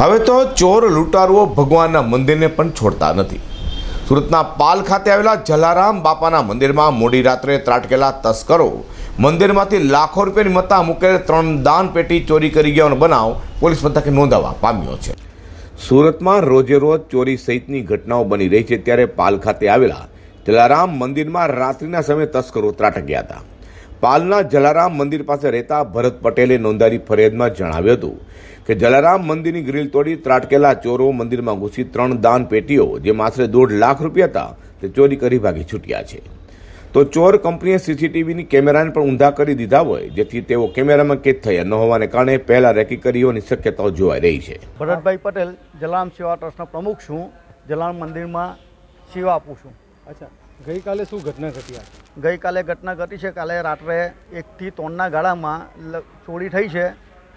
હવે તો ચોર લૂંટારુઓ ભગવાનના મંદિરને પણ છોડતા નથી. સુરતના પાલ ખાતે આવેલા જલારામ બાપાના મંદિરમાં મોડી રાત્રે ત્રાટકેલા તસ્કરો. મંદિરમાંથી લાખો રૂપિયાની મત્તા મૂકેલ ત્રણ દાન પેટી ચોરી કરી ગયાનો બનાવ પોલીસ મથકે નોંધાવા પામ્યો છે. સુરતમાં રોજે રોજ ચોરી સહિતની ઘટનાઓ બની રહી છે ત્યારે પાલ ખાતે આવેલા જલારામ મંદિરમાં રાત્રિના સમયે તસ્કરો ત્રાટક્યા હતા. પાલના જલારામ મંદિર પાસે રહેતા ભરત પટેલે નોંધારી ફરિયાદમાં જણાવ્યું હતું કે જલારામ મંદિરની ગ્રીલ તોડી ત્રાટકેલા ચોરો મંદિરમાં ઘૂસી ત્રણ દાન પેટીઓ જે આશરે દોઢ લાખ રૂપિયા હતા તે ચોરી કરી ભાગી છૂટ્યા છે. તો ચોર કંપનીએ સીસીટીવીની કેમેરાને પણ ઊંધા કરી દીધા હોય જેથી તેઓ કેમેરામાં કેદ થયા ન હોવાને કારણે પહેલા રેકી કરી હોવાની શક્યતાઓ જોવાઈ રહી છે. ભરતભાઈ પટેલ જલારામ સેવા ટ્રસ્ટના પ્રમુખ છું. જલારામ મંદિરમાં સેવા આપું છું. અચ્છા. ગઈકાલે શું ઘટના ઘટી આ? ગઈકાલે ઘટના ઘટી છે. કાલે રાત્રે એકથી ત્રણના ગાળામાં ચોરી થઈ છે.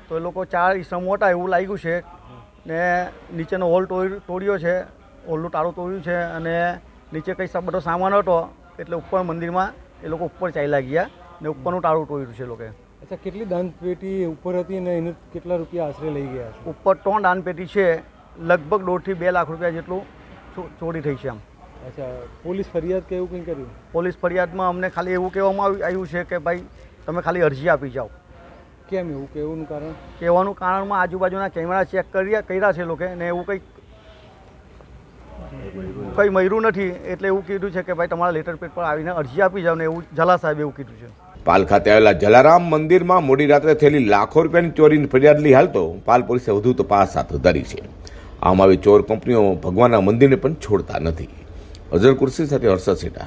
તો એ લોકો ચાર ઈસમ મોટા એવું લાગ્યું છે. ને નીચેનો હોલ તોડ તોડ્યો છે. હોલનું તાળું તોડ્યું છે અને નીચે કંઈ બધો સામાન હતો. એટલે ઉપર મંદિરમાં એ લોકો ઉપર ચાલ્યા ગયા ને ઉપરનું તાળું તોડ્યું છે લોકોએ. અચ્છા કેટલી દાનપેટી ઉપર હતી અને એને કેટલા રૂપિયા આશરે લઈ ગયા ઉપર ત્રણ દાનપેટી છે. લગભગ દોઢથી બે લાખ રૂપિયા જેટલું ચોરી થઈ છે આમ અચ્છા પોલીસ ફરિયાદ કે એવું કંઈ કર્યું? પોલીસ ફરિયાદમાં અમને ખાલી એવું કહેવામાં આવી- આવ્યું છે કે ભાઈ તમે ખાલી અરજી આપી જાઓ. કેમ એવું? કહેવાનું કારણ? કહેવાનું કારણમાં આજુબાજુના કેમેરા ચેક કર્યા કર્યા છે લોકોએ ને એવું કંઈક કંઈ મર્યું નથી. એટલે એવું કીધું છે કે ભાઈ તમારા લેટર પેડ પર આવીને અરજી આપી જાઓ ને એવું જલા સાહેબ એવું કીધું છે. પાલ ખાતે આવેલા જલારામ મંદિરમાં મોડી રાત્રે થયેલી લાખો રૂપિયાની ચોરીની ફરિયાદ લઈ હાલ તો પાલ પોલીસે વધુ તપાસ હાથ ધરી છે. આમ આવી ચોર કંપનીઓ ભગવાનના મંદિરને પણ છોડતા નથી. हजुरको कुर्सी साथी हर्ष सेटा